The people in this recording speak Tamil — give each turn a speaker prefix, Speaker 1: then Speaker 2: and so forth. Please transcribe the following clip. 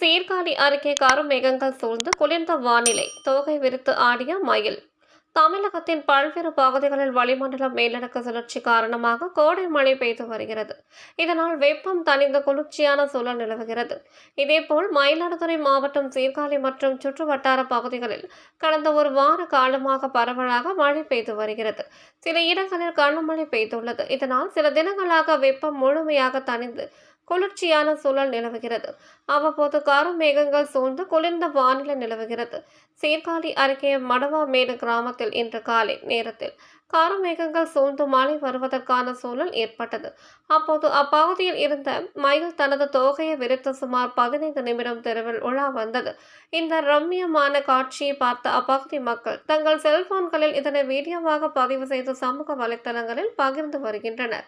Speaker 1: சீர்காழி அருகே கருமேகங்கள் சூழ்ந்து குளிர்ந்த வானிலை. தோகை விரித்து ஆடிய மயில். தமிழகத்தின் பல்வேறு பகுதிகளில் வளிமண்டல மேலடுக்கு சுழற்சி காரணமாக கோடை மழை பெய்து வருகிறது. இதனால் வெப்பம் தணிந்த குளிர்ச்சியான சூழல் நிலவுகிறது. இதேபோல் மயிலாடுதுறை மாவட்டம் சீர்காழி மற்றும் சுற்றுவட்டார பகுதிகளில் கடந்த ஒரு வார காலமாக பரவலாக மழை பெய்து வருகிறது. சில இடங்களில் கனமழை பெய்துள்ளது. இதனால் சில தினங்களாக வெப்பம் முழுமையாக தணிந்து குளிர்ச்சியான சூழல் நிலவுகிறது. அவ்வப்போது காரும் மேகங்கள் சூழ்ந்து குளிர்ந்த வானிலை நிலவுகிறது. சீர்காழி அருகே மடவாமேடு கிராமத்தில் இன்று காலை நேரத்தில் காரும் மேகங்கள் சூழ்ந்து மழை வருவதற்கான சூழல் ஏற்பட்டது. அப்போது அப்பகுதியில் இருந்த மயில் தனது தோகையை விரித்து சுமார் பதினைந்து நிமிடம் தெருவில் உலா வந்தது. இந்த ரம்மியமான காட்சியை பார்த்த அப்பகுதி மக்கள் தங்கள் செல்போன்களில் இதனை வீடியோவாக பதிவு செய்து சமூக வலைத்தளங்களில் பகிர்ந்து வருகின்றனர்.